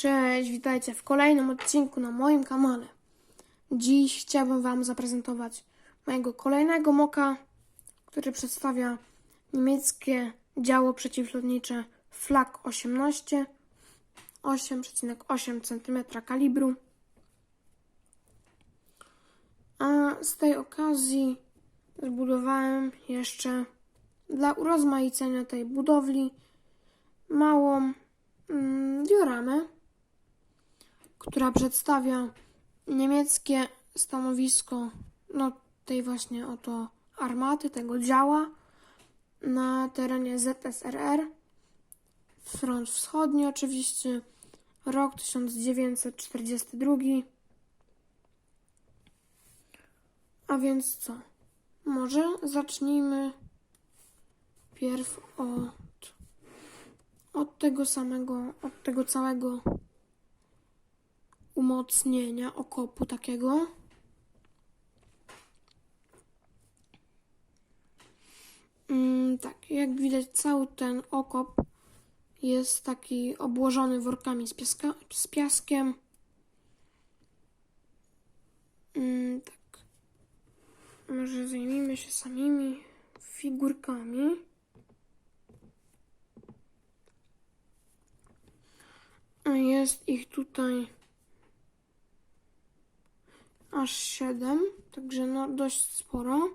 Cześć, witajcie w kolejnym odcinku na moim kanale. Dziś chciałbym Wam zaprezentować mojego kolejnego moka, który przedstawia niemieckie działo przeciwlotnicze Flak 18 8,8 cm kalibru. A z tej okazji zbudowałem jeszcze dla urozmaicenia tej budowli małą mm, dioramę, która przedstawia niemieckie stanowisko no, tej właśnie oto armaty, tego działa na terenie ZSRR. Front wschodni oczywiście, rok 1942. A więc co? Może zacznijmy pierw od, od tego samego, od tego całego umocnienia okopu takiego. Mm, tak, jak widać cały ten okop jest taki obłożony workami z, z piaskiem. Mm, tak. Może zajmijmy się samymi figurkami. Jest ich tutaj aż 7, także no dość sporo.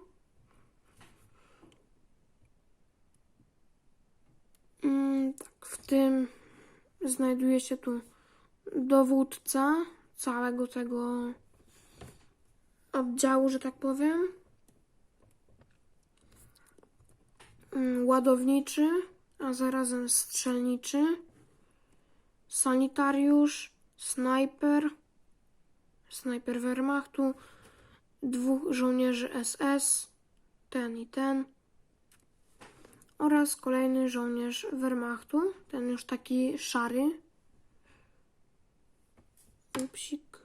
Mm, tak, w tym znajduje się tu dowódca całego tego oddziału, że tak powiem. Mm, Ładowniczy, a zarazem strzelniczy, sanitariusz, snajper, snajper Wehrmachtu, dwóch żołnierzy SS, ten i ten, oraz kolejny żołnierz Wehrmachtu, ten już taki szary. Upsik.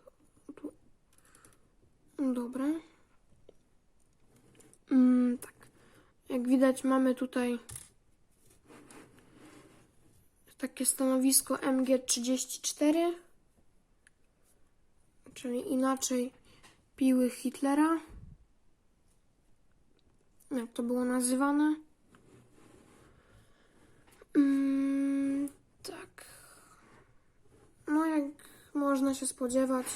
Dobra. Mm, tak. Jak widać mamy tutaj takie stanowisko MG34 czyli inaczej piły Hitlera. Jak to było nazywane? Mm, tak. No, jak można się spodziewać,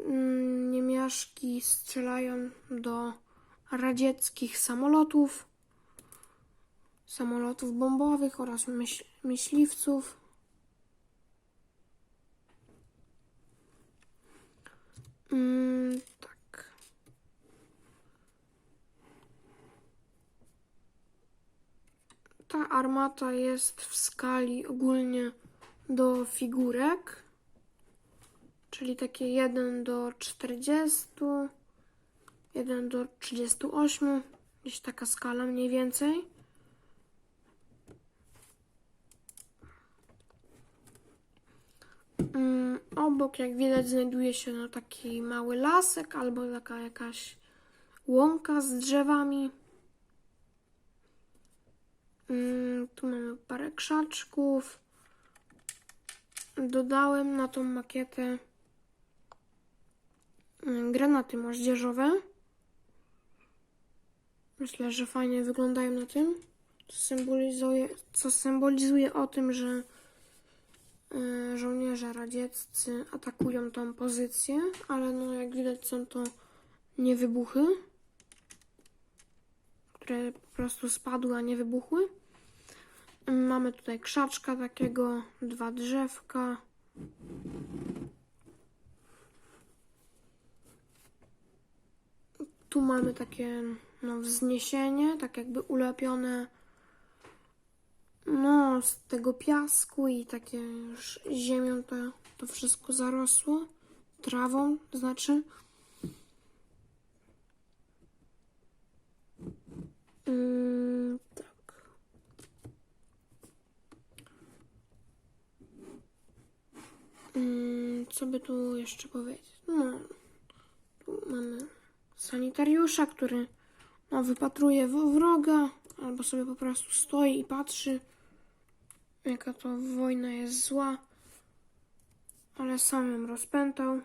mm, niemiaszki strzelają do radzieckich samolotów, samolotów bombowych oraz myśl, myśliwców. Mm, tak. Ta armata jest w skali ogólnie do figurek, czyli takie 1 do 40, 1 do 38, gdzieś taka skala mniej więcej. Obok, jak widać, znajduje się no, taki mały lasek albo taka jakaś łąka z drzewami. Mm, tu mamy parę krzaczków. Dodałem na tą makietę mm, granaty moździerzowe. Myślę, że fajnie wyglądają na tym. Co symbolizuje, co symbolizuje o tym, że żołnierze radzieccy atakują tą pozycję, ale no jak widać są to nie wybuchy, które po prostu spadły, a nie wybuchły. Mamy tutaj krzaczka takiego, dwa drzewka. Tu mamy takie no, wzniesienie, tak jakby ulepione no, z tego piasku i takie już ziemią to, to wszystko zarosło. Trawą, znaczy. Mm, tak. Mm, co by tu jeszcze powiedzieć? No, tu mamy sanitariusza, który no, wypatruje wroga, albo sobie po prostu stoi i patrzy, jaka to wojna jest zła. ale sam ją rozpętał.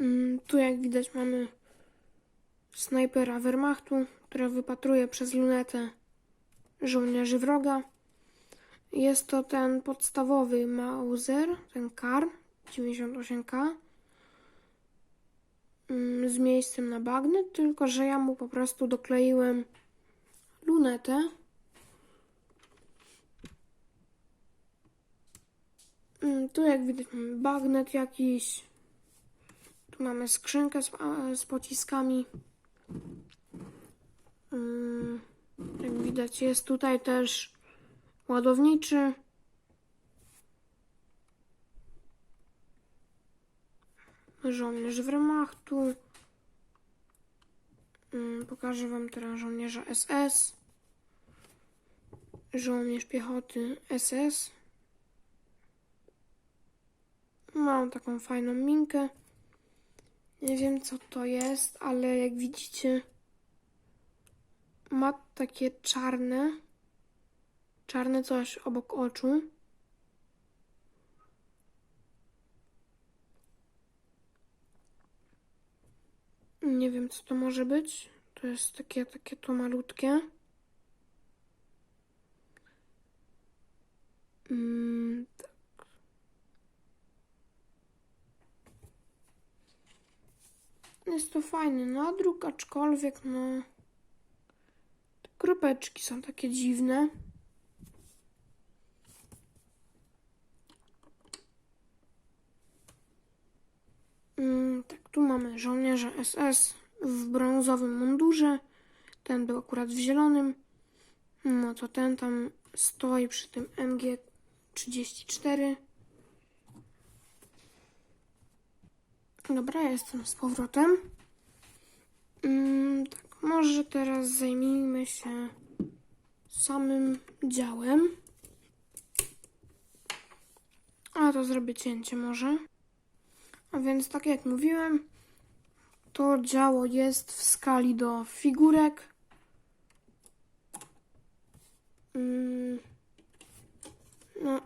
Mm, Tu jak widać mamy snajpera Wehrmachtu, który wypatruje przez lunetę żołnierzy wroga. Jest to ten podstawowy Mauser, ten Kar 98K mm, z miejscem na bagnet, tylko że ja mu po prostu dokleiłem lunetę. Mm, Tu jak widać mamy bagnet jakiś. Tu mamy skrzynkę z, z pociskami. Mm, Jak widać jest tutaj też ładowniczy. Żołnierz Wehrmachtu. Mm, Pokażę wam teraz żołnierza SS. Żołnierz piechoty SS. Mam taką fajną minkę. Nie wiem co to jest, ale jak widzicie ma takie czarne czarne coś obok oczu. Nie wiem co to może być. To jest takie takie to malutkie. Mm, tak. Jest to fajny nadruk, aczkolwiek no te kropeczki są takie dziwne. Mm, tak, tu mamy żołnierza SS w brązowym mundurze. Ten był akurat w zielonym. No to ten tam stoi przy tym MG34. Dobra, jestem z powrotem. Mm, tak, może teraz zajmijmy się samym działem. A to zrobię cięcie może. A więc tak jak mówiłem, to działo jest w skali do figurek. Mm, No,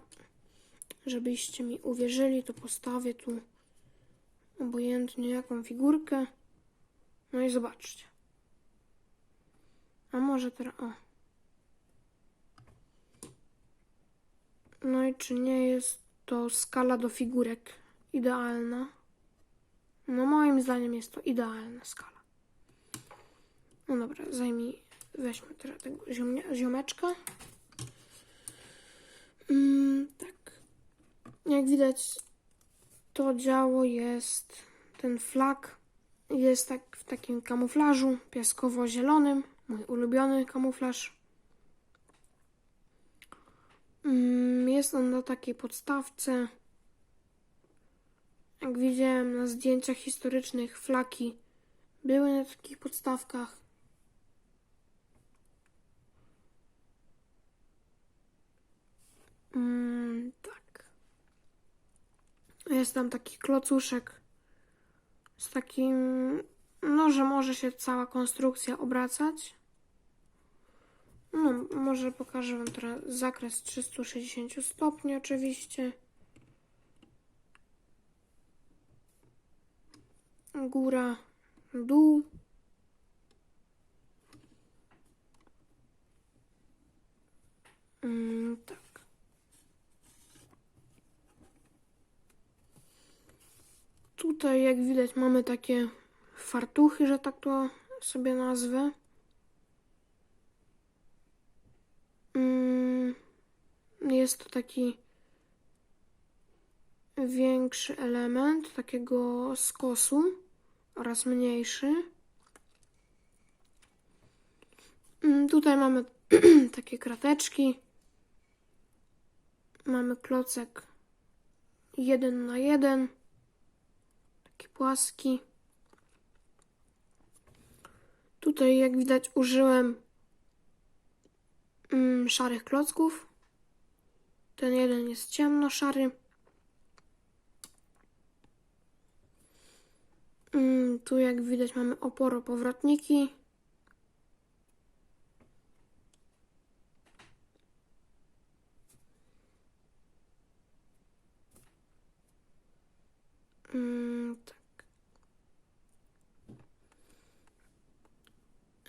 żebyście mi uwierzyli, to postawię tu obojętnie jaką figurkę. No i zobaczcie. A może teraz o. No i czy nie jest to skala do figurek idealna? No moim zdaniem jest to idealna skala. No dobra, zajmij, weźmy teraz tego ziomeczka. Mm, tak. Jak widać, to działo jest, ten flag jest tak w takim kamuflażu piaskowo-zielonym. Mój ulubiony kamuflaż. Mm, Jest on na takiej podstawce. Jak widziałem na zdjęciach historycznych, flaki były na takich podstawkach. Mm, tak. Jest tam taki klocuszek z takim, no, że może się cała konstrukcja obracać. No, może pokażę Wam teraz zakres 360 stopni oczywiście. Góra, dół. Mm, tak. Tutaj, jak widać, mamy takie fartuchy, że tak to sobie nazwę. Mm, Jest to taki większy element takiego skosu oraz mniejszy. Mm, Tutaj mamy takie krateczki. Mamy klocek jeden na jeden. Taki płaski. Tutaj, jak widać, użyłem mm, szarych klocków. Ten jeden jest ciemno-szary. Mm, tu, jak widać, mamy oporopowrotniki. Mm, tak.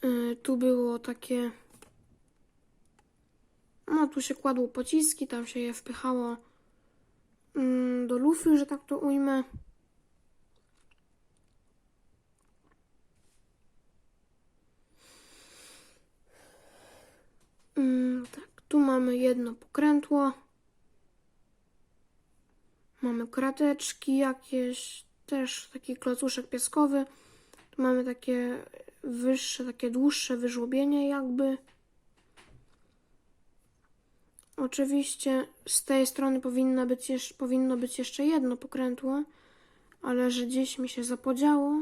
Y, tu było takie. No, tu się kładło pociski, tam się je wpychało mm, do lufy, że tak to ujmę. Mm, tak, tu mamy jedno pokrętło. Mamy krateczki jakieś, też taki klocuszek pieskowy. Tu mamy takie wyższe, takie dłuższe wyżłobienie jakby. Oczywiście z tej strony powinno być, jeszcze, powinno być jeszcze jedno pokrętło, ale że gdzieś mi się zapodziało,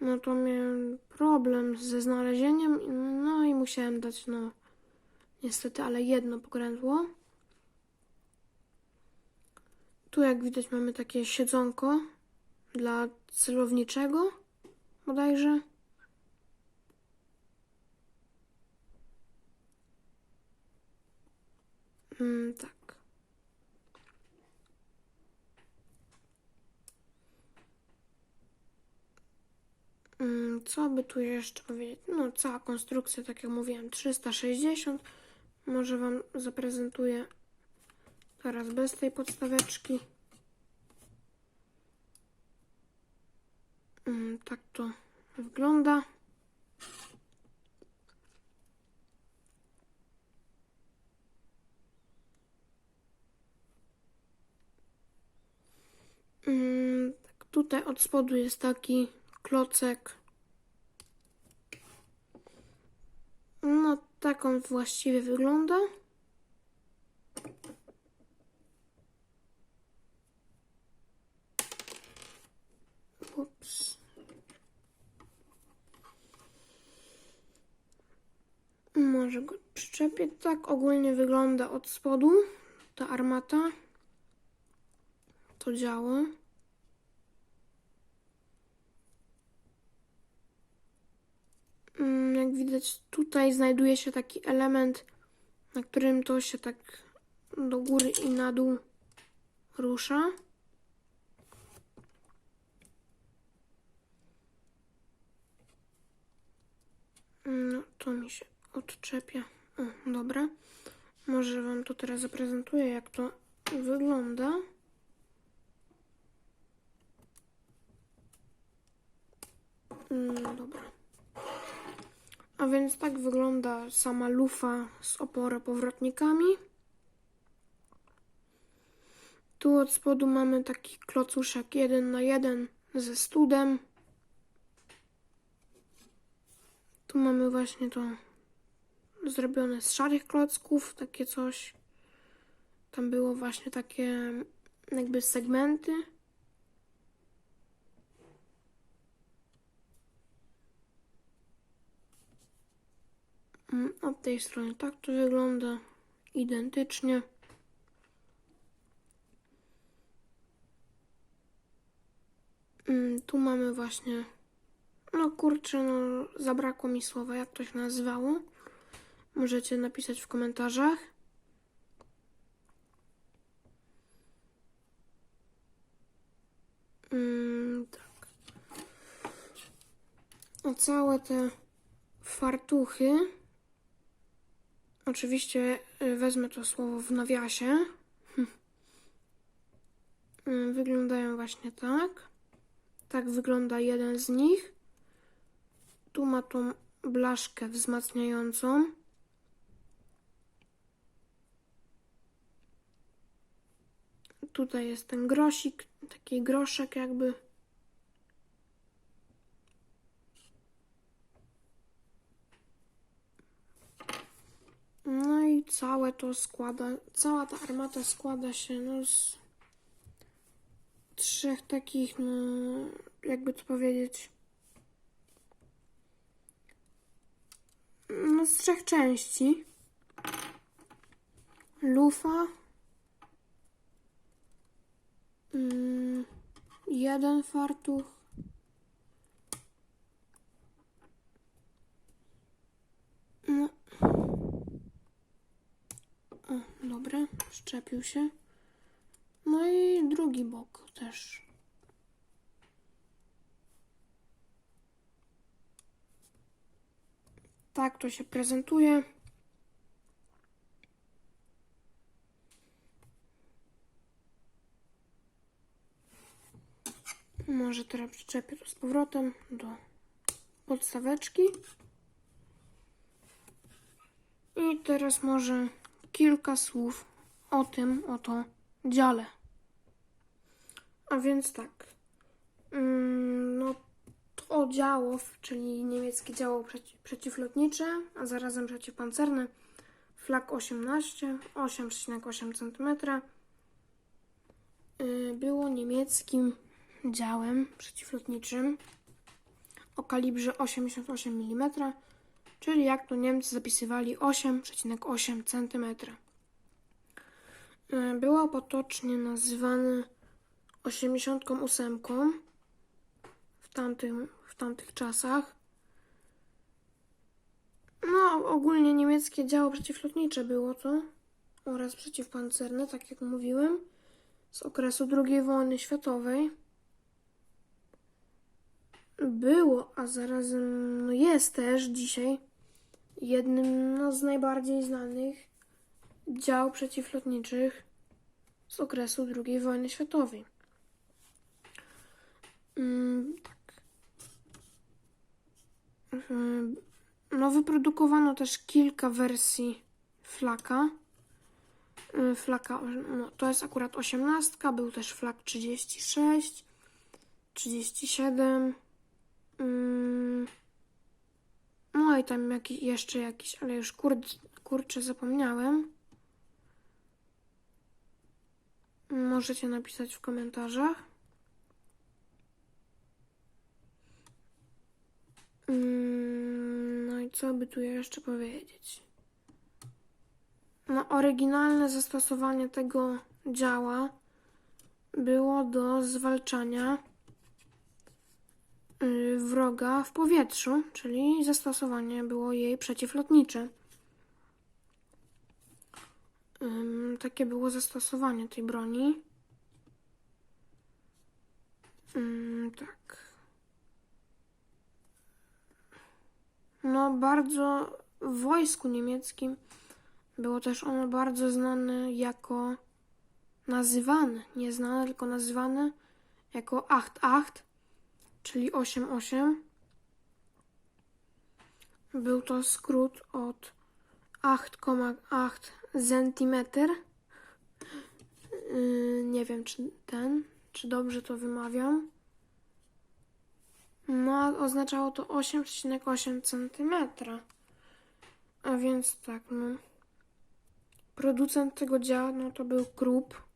no to miałem problem ze znalezieniem, no i musiałem dać, no niestety, ale jedno pokrętło. Tu jak widać mamy takie siedzonko dla celowniczego bodajże. Mm, tak. Mm, co by tu jeszcze powiedzieć? No, cała konstrukcja, tak jak mówiłem, 360. Może Wam zaprezentuję teraz bez tej podstaweczki. Mm, tak to wygląda. Mm, tak, tutaj od spodu jest taki klocek. No, tak on właściwie wygląda. Ups. Może go przyczepię. Tak ogólnie wygląda od spodu ta armata. To działo. Mm, Jak widać, tutaj znajduje się taki element, na którym to się tak do góry i na dół rusza. No, to mi się odczepia. Dobra. Może Wam to teraz zaprezentuję, jak to wygląda. No dobra. A więc tak wygląda sama lufa z oporopowrotnikami. Tu od spodu mamy taki klocuszek jeden na jeden ze studem. Tu mamy właśnie to zrobione z szarych klocków, takie coś. Tam było właśnie takie jakby segmenty. Mm, Od tej strony tak to wygląda identycznie. Mm, Tu mamy właśnie, no kurczę, no zabrakło mi słowa, jak to się nazywało. Możecie napisać w komentarzach. Mm, tak. A całe te fartuchy. Oczywiście y, wezmę to słowo w nawiasie. Wyglądają właśnie tak. Tak wygląda jeden z nich. Tu ma tą blaszkę wzmacniającą. Tutaj jest ten grosik, taki groszek jakby. No i całe to składa, cała ta armata składa się no z trzech takich, no jakby to powiedzieć, no z trzech części. Lufa, Mm, jeden fartuch. No. O, dobra, szczepił się. No i drugi bok też. Tak to się prezentuje. Może teraz przyczepię to z powrotem do podstaweczki. I teraz może kilka słów o tym oto dziale. A więc tak. Mm, No to działo, czyli niemieckie działo przeci- przeciwlotnicze, a zarazem przeciwpancerne, flag 18, 8,8 cm, było niemieckim działem przeciwlotniczym o kalibrze 88 mm, czyli jak to Niemcy zapisywali 8,8 cm. Y, Było potocznie nazywane 88 w, tamtym, w tamtych czasach. No, ogólnie niemieckie działo przeciwlotnicze było to oraz przeciwpancerne, tak jak mówiłem, z okresu II wojny światowej. Było, a zarazem no jest też dzisiaj jednym no, z najbardziej znanych dział przeciwlotniczych z okresu II wojny światowej. Mm, tak. Mhm. No, wyprodukowano też kilka wersji flaka. Y, Flaka, no, to jest akurat 18, był też flak 36, 37. mm, No i tam jakiś, jeszcze jakiś, ale już kur, kurczę zapomniałem. Możecie napisać w komentarzach. Mm, No i co by tu jeszcze powiedzieć? No, oryginalne zastosowanie tego działa było do zwalczania wroga w powietrzu, czyli zastosowanie było jej przeciwlotnicze. Takie było zastosowanie tej broni. Tak. No, bardzo w wojsku niemieckim było też ono bardzo znane jako nazywane, nie znane, tylko nazywane jako 8-8, czyli 8-8. Był to skrót od 8,8 cm. Yy, nie wiem, czy ten, czy dobrze to wymawiam. No, oznaczało to 8,8 cm. A więc tak, no. Producent tego dzieła, no to był Krupp.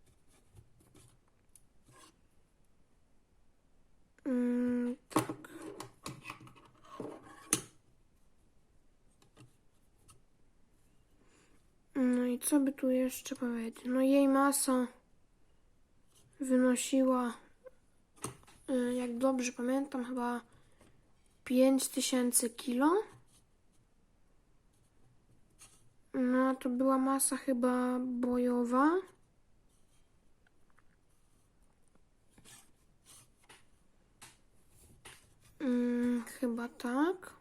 Mm, tak. No i co by tu jeszcze powiedzieć? No jej masa wynosiła, y, jak dobrze pamiętam, chyba 5000 kilo. No to była masa chyba bojowa. Mm, chyba tak.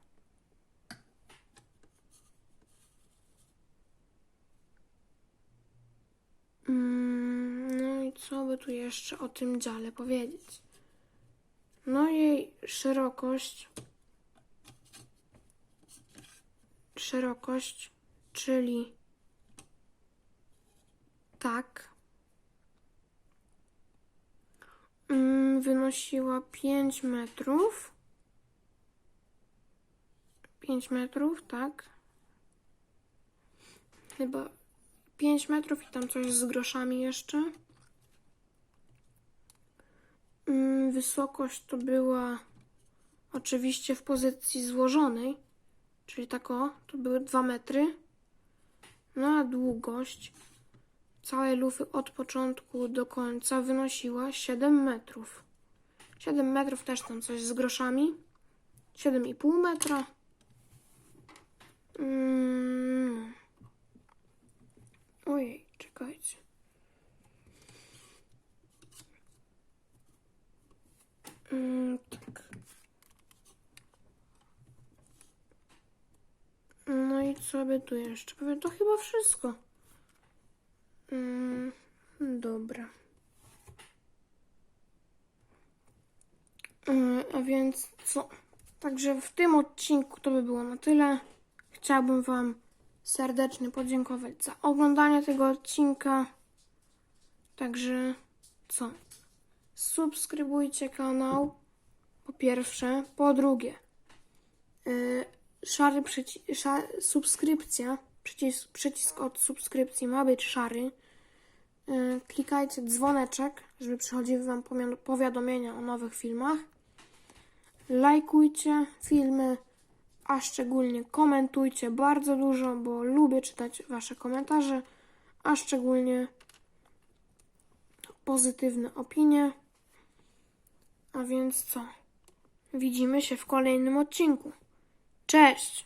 Mm, no i co by tu jeszcze o tym dziale powiedzieć? No jej szerokość. Szerokość, czyli tak. Mm, wynosiła 5 metrów. 5 metrów, tak. Chyba 5 metrów i tam coś z groszami jeszcze. Mm, Wysokość to była oczywiście w pozycji złożonej, czyli tak o, to były 2 metry. No a długość całej lufy od początku do końca wynosiła 7 metrów. 7 metrów też tam coś z groszami. 7,5 metra. Mm. Ojej, czekajcie. Mm, tak. Co by tu jeszcze? Pewnie to chyba wszystko. Mm, dobra. Mm, A więc co? Także w tym odcinku to by było na tyle. Chciałbym Wam serdecznie podziękować za oglądanie tego odcinka. Także co? Subskrybujcie kanał. Po pierwsze. Po drugie. Yy, szary przyci- sza- subskrypcja. Przycisk, przycisk od subskrypcji ma być szary. Yy, klikajcie dzwoneczek, żeby przychodziły Wam powiadomienia o nowych filmach. Lajkujcie filmy, a szczególnie komentujcie bardzo dużo, bo lubię czytać Wasze komentarze, a szczególnie pozytywne opinie. A więc co? Widzimy się w kolejnym odcinku. Cześć!